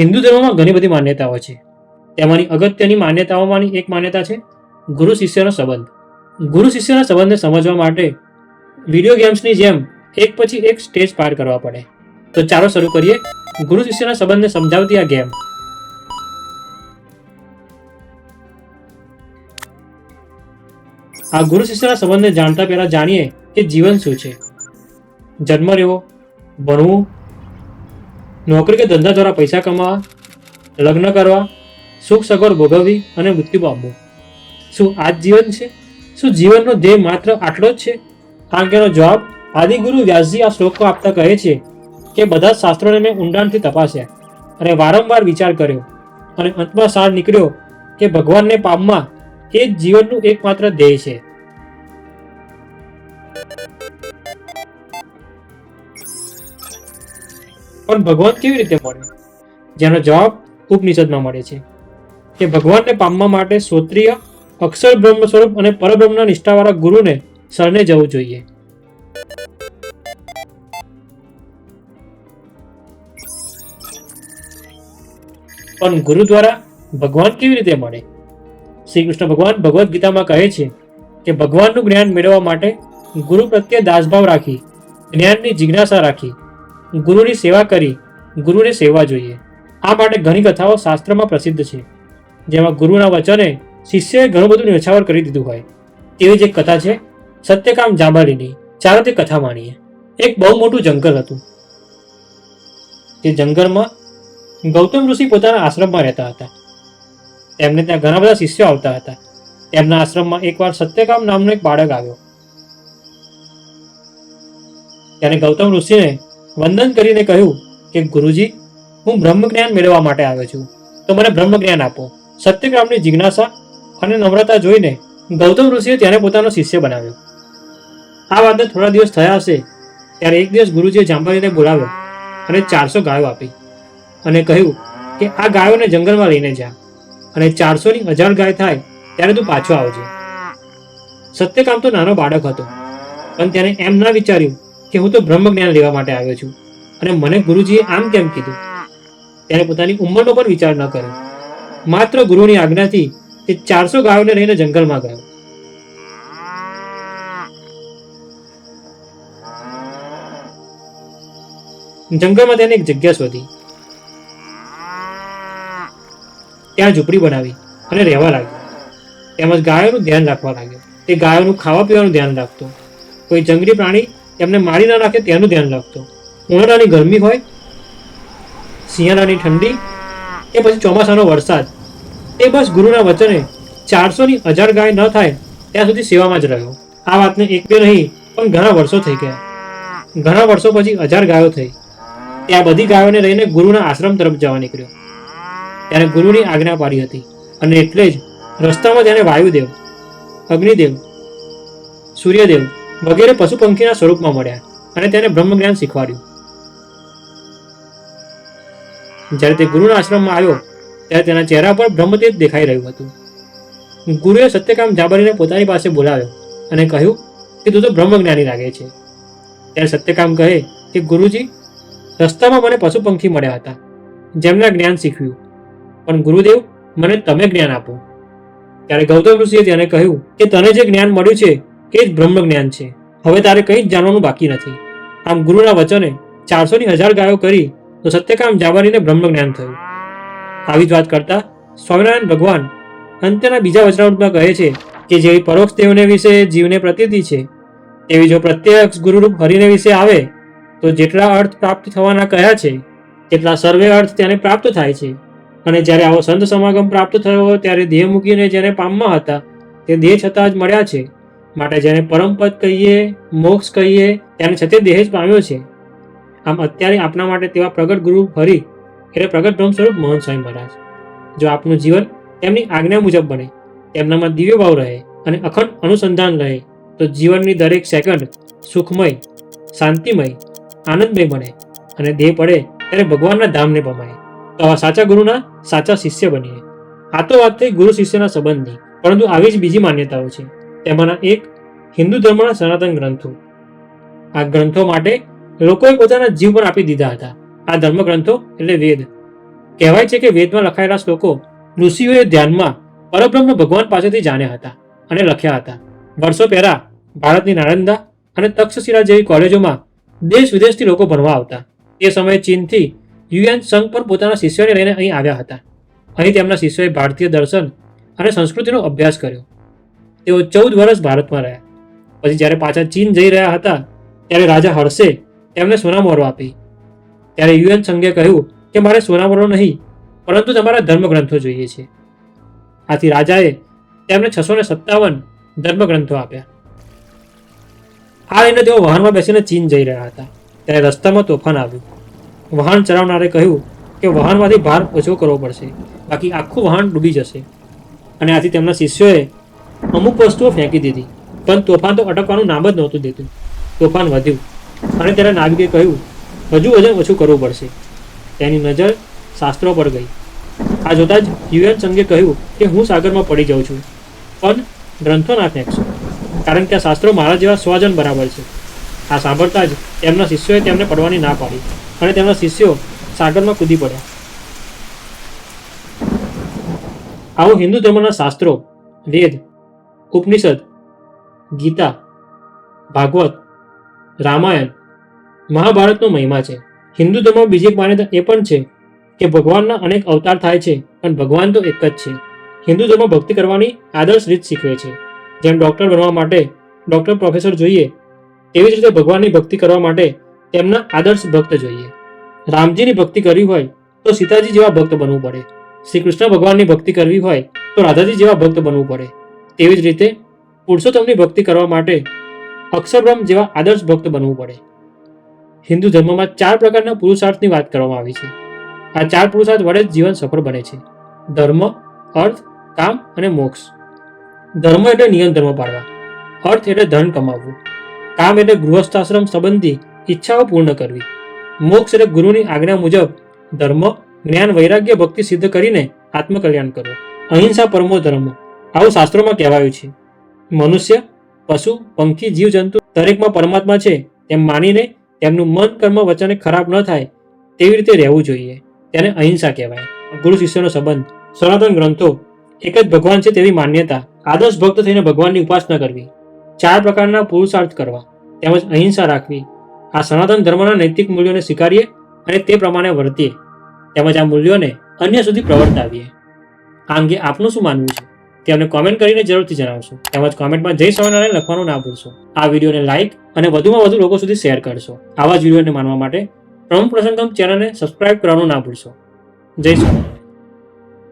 હિન્દુ ધર્મમાં ઘણી બધી માન્યતાઓ છે. તેમાંની અગત્યની માન્યતાઓમાંની એક માન્યતા છે ગુરુ શિષ્યનો સંબંધ. ગુરુ શિષ્યના સંબંધને સમજવા માટે વીડિયો ગેમ્સની જેમ એક પછી એક સ્ટેજ પાર કરવા પડે. તો ચાલો શરૂ કરીએ ગુરુ શિષ્યના સંબંધને સમજાવતી આ ગેમ. આ ગુરુ શિષ્યના સંબંધને જાણતા પહેલા જાણીએ કે જીવન શું છે. જન્મ રહેવો ભણવું નોકરી કે ધંધા દ્વારા પૈસા કમાવા, લગ્ન કરવા, સુખ સગવડ ભોગવવી અને મૃત્યુ પામવું. શું આ જ જીવન છે? શું જીવનનો ધ્યેય માત્ર આટલો જ છે? આ અંગેનો જવાબ આદિગુરુ વ્યાસજી આ શ્લોકો આપતા કહે છે કે બધા શાસ્ત્રોને મેં ઊંડાણથી તપાસ્યા અને વારંવાર વિચાર કર્યો અને અંતમાં સાર નીકળ્યો કે ભગવાનને પામવા એ જ જીવનનું એકમાત્ર ધ્યેય છે. પણ ભગવાન કેવી રીતે મળે? જેનો જવાબ ઉપનિષદમાં મળે છે. કે ભગવાનને પામવા માટે શ્રોત્રિય અક્ષર બ્રહ્મ સ્વરૂપ અને પરબ્રહ્મના નિષ્ઠાવાળા ગુરુને શરણે જવું જોઈએ. પણ ગુરુ દ્વારા ભગવાન કેવી રીતે મળે? શ્રી કૃષ્ણ ભગવાન ભગવદ્ ગીતામાં કહે છે કે ભગવાનનું જ્ઞાન મેળવવા માટે ગુરુ પ્રત્યે દાસભાવ રાખી, જ્ઞાનની જિજ્ઞાસા રાખી ગુરુની સેવા કરી, ગુરુને સેવા જોઈએ. આ માટે ઘણી કથાઓ શાસ્ત્રમાં પ્રસિદ્ધ છે, જેમાં ગુરુના વચને શિષ્યએ ઘણું બધું ન્યોછાવર કરી દીધું હોય. તેવી જ કથા છે, સત્યકામ જાંબાલીની ચાલો તે કથા માણીએ. એક બહુ મોટું જંગલ હતું. તે જંગલમાં ગૌતમ ઋષિ પોતાના આશ્રમમાં રહેતા હતા. તેમને ત્યાં ઘણા બધા શિષ્યો આવતા હતા. તેમના આશ્રમમાં એકવાર સત્યકામ નામનો એક બાળક આવ્યો. ત્યારે ગૌતમ ઋષિને વંદન કરીને કહ્યું કે, ગુરુજી, હું બ્રહ્મ જ્ઞાન મેળવવા માટે આવ્યો છું. તો મને બ્રહ્મ જ્ઞાન આપો. સત્યગ્રામની જિજ્ઞાસા અને નમ્રતા જોઈને ગૌતમ ઋષિએ તેને પોતાનો શિષ્ય બનાવ્યો. આ વાતને થોડા દિવસ થયા હશે, ત્યારે એક દિવસ ગુરુજીએ જાંબાલીને બોલાવ્યો અને ચારસો ગાયો આપી અને કહ્યું કે, આ ગાયોને જંગલમાં લઈને જા અને ચારસોની હજાર ગાય થાય ત્યારે તું પાછો આવજે. સત્યકામ તો નાનો બાળક હતો, પણ તેને એમ ના વિચાર્યું કે હું તો બ્રહ્મ જ્ઞાન લેવા માટે આવ્યો છું. અને મને ગુરુજીએ આમ કેમ કીધું? તેણે પોતાની ઉંમરનો પણ વિચાર ન કર્યો. માત્ર ગુરુની આજ્ઞાથી તે ચારસો ગાયોને લઈને જંગલમાં ગયો. જંગલમાં તેને એક જગ્યા શોધી. ત્યાં ઝૂંપડી બનાવી અને રહેવા લાગ્યો. તેમજ ગાયોનું ધ્યાન રાખવા લાગ્યો. તે ગાયોનું ખાવા પીવાનું ધ્યાન રાખતો. કોઈ જંગલી પ્રાણી તેમને મારી ના નાખે તેનું ધ્યાન રાખતો. ઉનાળાની ગરમી હોય, શિયાળાની ઠંડી કે પછી ચોમાસાનો વરસાદ, એ બસ ગુરુના વચને ચારસોની હજાર ગાય ન થાય ત્યાં સુધી સેવામાં જ રહ્યો. આ વાતને એક બે નહીં, પણ ઘણા વર્ષો થઈ ગયા. ઘણા વર્ષો પછી હજાર ગાયો થઈ. ત્યાં બધી ગાયોને લઈને ગુરુના આશ્રમ તરફ જવા નીકળ્યો. ત્યારે ગુરુની આજ્ઞા પાડી હતી. અને એટલે જ રસ્તામાં તેને વાયુદેવ, અગ્નિદેવ, સૂર્યદેવ વગેરે પશુ પંખીના સ્વરૂપમાં મળ્યા અને તેને બ્રહ્મ જ્ઞાન શીખવાડ્યું. જ્યારે તે ગુરુના આશ્રમમાં આવ્યો, ત્યારે તેના ચહેરા પર બ્રહ્મતેજ દેખાઈ રહ્યું હતું. ગુરુએ સત્યકામ જાબરીને પોતાની પાસે બોલાવ્યો અને કહ્યું કે તું તો બ્રહ્મજ્ઞાની લાગે છે. ત્યારે સત્યકામ કહે કે, ગુરુજી, રસ્તામાં મને પશુ પંખી મળ્યા હતા, જેમના જ્ઞાન શીખ્યું. પણ ગુરુદેવ, મને તમે જ્ઞાન આપો. ત્યારે ગૌતમ ઋષિએ તેને કહ્યું કે, તને જે જ્ઞાન મળ્યું છે એ જ બ્રહ્મ જ્ઞાન છે. હવે તારે કંઈ જ જાણવાનું બાકી નથી. આમ ગુરુના વચને ચારસોની હજાર ગાયો કરી તો સત્યકામ જાબારીને બ્રહ્મ જ્ઞાન થયું. આવી જ વાત કરતા સ્વામિનારાયણ ભગવાન અંત્યના બીજા વચનામૃતમાં કહે છે કે જેવી પરોક્ષ દેવને વિશે જીવને પ્રતીતિ છે, તેવી જો પ્રત્યક્ષ ગુરુરૂપ હરિને વિશે આવે, તો જેટલા અર્થ પ્રાપ્ત થવાના કયા છે, તેટલા સર્વે અર્થ તેને પ્રાપ્ત થાય છે. અને જ્યારે આવો સંત સમાગમ પ્રાપ્ત થયો ત્યારે દેહ મૂકીને જેને પામમાં હતા, તે દેહ છતાં જ મળ્યા છે. માટે જેને પરમપદ કહીએ, મોક્ષ કહીએ તેને છતે દેહ પામ્યો છે. આમ અત્યારે આપણા માટે તેવા પ્રગટ ગુરુ હરિ એટલે પ્રગટ બ્રહ્મ સ્વરૂપ મોહન સ્વામી મહારાજ. જો આપનું જીવન તેમની આજ્ઞા મુજબ બને, તેમનામાં દિવ્ય ભાવ રહે અને અખંડ અનુસંધાન રહે, તો જીવનની દરેક સેકન્ડ સુખમય, શાંતિમય, આનંદમય બને અને દેહ પડે ત્યારે ભગવાનના ધામને પમાય. તો આવા સાચા ગુરુના સાચા શિષ્ય બનીએ. આ તો વાત થઈ ગુરુ શિષ્યના સંબંધની, પરંતુ આવી જ બીજી માન્યતાઓ છે. તેમાંના એક હિન્દુ ધર્મના સનાતન ગ્રંથો. આ ગ્રંથો માટે લોકોએ પોતાના જીવ પણ આપી દીધા હતા. આ ધર્મ ગ્રંથો એટલે વેદ. કહેવાય છે કે વેદમાં લખાયેલા શ્લોકો ઋષિઓએ ધ્યાનમાં પરબ્રહ્મ ભગવાન પાસેથી જાણ્યા હતા અને લખ્યા હતા. વર્ષો પહેલા ભારતની નાલંદા અને તક્ષશિલા જેવી કોલેજોમાં દેશ વિદેશથી લોકો ભણવા આવતા. તે સમયે ચીનથી યુએન સંઘ પર પોતાના શિષ્યોને લઈને અહીં આવ્યા હતા. અહીં તેમના શિષ્યોએ ભારતીય દર્શન અને સંસ્કૃતિનો અભ્યાસ કર્યો. તેઓ ચૌદ વર્ષ ભારતમાં રહ્યા. પછી જ્યારે પાછા ચીન જઈ રહ્યા હતા, ત્યારે રાજા હર્ષે તેમને સોનામોરો આપી. ત્યારે યુએન સંઘે કહ્યું કે મારે સોનામોરો નહીં, પરંતુ તમારા ધર્મગ્રંથો જોઈએ છે. આથી રાજાએ તેમને છસો ને સત્તાવન ધર્મગ્રંથો આપ્યા. આ લઈને તેઓ વાહનમાં બેસીને ચીન જઈ રહ્યા હતા. ત્યારે રસ્તામાં તોફાન આવ્યું. વાહન ચલાવનારે કહ્યું કે વાહનમાંથી ભાર ઓછો કરવો પડશે. બાકી આખું વાહન ડૂબી જશે. અને આથી તેમના શિષ્યોએ અમુક વસ્તુઓ ફેંકી દીધી. પણ તોફાન તો અટકવાનું નામ જ નહોતું દેતું. તોફાન વધ્યું. અને ત્યારે નાવિકે કહ્યું, હજુ વજન ઓછું કરવું પડશે. તેની નજર શાસ્ત્રો પર ગઈ. આ જોતાં જ યુએન સંઘે કહ્યું કે હું સાગરમાં પડી જાઉં છું. પણ ગ્રંથો ના ફેંકશો. કારણ કે આ શાસ્ત્રો મારા જેવા સ્વજન બરાબર છે. આ સાંભળતા જ તેમના શિષ્યોએ તેમને પડવાની ના પાડી અને તેમના શિષ્યો સાગરમાં કૂદી પડ્યા. આવું હિન્દુ ધર્મના શાસ્ત્રો, વેદ ઉપનિષદ, ગીતા, ભાગવત, રામાયણ, મહાભારતનો મહિમા છે. હિન્દુ ધર્મમાં બીજી માન્યતા એ પણ છે કે ભગવાનના અનેક અવતાર થાય છે પણ ભગવાન તો એક જ છે. હિન્દુ ધર્મ ભક્તિ કરવાની આદર્શ રીત શીખવે છે. જેમ ડૉક્ટર બનવા માટે ડૉક્ટર પ્રોફેસર જોઈએ, તેવી જ રીતે ભગવાનની ભક્તિ કરવા માટે તેમના આદર્શ ભક્ત જોઈએ. રામજીની ભક્તિ કરવી હોય તો સીતાજી જેવા ભક્ત બનવું પડે. શ્રી કૃષ્ણ ભગવાનની ભક્તિ કરવી હોય તો રાધાજી જેવા ભક્ત બનવું પડે. તેવી જ રીતે પુરુષોત્તમની ભક્તિ કરવા માટે અક્ષરબ્રહ્મ જેવા આદર્શ ભક્ત બનવું પડે. હિન્દુ ધર્મમાં ચાર પ્રકારના પુરુષાર્થની વાત કરવામાં આવી છે. આ ચાર પુરુષાર્થ વડે જ જીવન સફળ બને છે. ધર્મ, અર્થ, કામ અને મોક્ષ. ધર્મ એટલે નિયમ ધર્મ પાળવા અર્થ એટલે ધન કમાવવું. કામ એટલે ગૃહસ્થાશ્રમ સંબંધી ઈચ્છાઓ પૂર્ણ કરવી. મોક્ષ એટલે ગુરુની આજ્ઞા મુજબ ધર્મ, જ્ઞાન, વૈરાગ્ય, ભક્તિ સિદ્ધ કરીને આત્મકલ્યાણ કરવું. અહિંસા પરમો ધર્મ. આવું શાસ્ત્રોમાં કહેવાયું છે. મનુષ્ય, પશુ, પંખી, જીવજંતુ દરેકમાં પરમાત્મા છે, તેમ માનીને તેમનું મન, કર્મ, વચને ખરાબ ન થાય તેવી રીતે રહેવું જોઈએ. તેને અહિંસા કહેવાય. ગુરુ શિષ્યનો સંબંધ. સનાતન ગ્રંથો. એક જ ભગવાન છે તેવી માન્યતા. આદર્શ ભક્ત થઈને ભગવાનની ઉપાસના કરવી. ચાર પ્રકારના પુરુષાર્થ કરવા. તેમજ અહિંસા રાખવી. આ સનાતન ધર્મના નૈતિક મૂલ્યોને સ્વીકારીએ અને તે પ્રમાણે વર્તીએ. તેમજ આ મૂલ્યોને અન્ય સુધી પ્રવર્તાવીએ. આ અંગે આપનું શું માનવું છે? તે અમને કોમેન્ટ કરીને જરૂરથી જણાવશો. તેમજ કોમેન્ટમાં જય સ્વામિનારાયણ લખવાનું ના ભૂલશો. આ વિડીયોને લાઇક અને વધુમાં વધુ લોકો સુધી શેર કરશો. આવા જ વિડીયોને માનવા માટે પ્રમુખ પ્રસંગમ ચેનલને સબસ્ક્રાઇબ કરવાનું ના ભૂલશો. જય સ્વામિનારાયણ.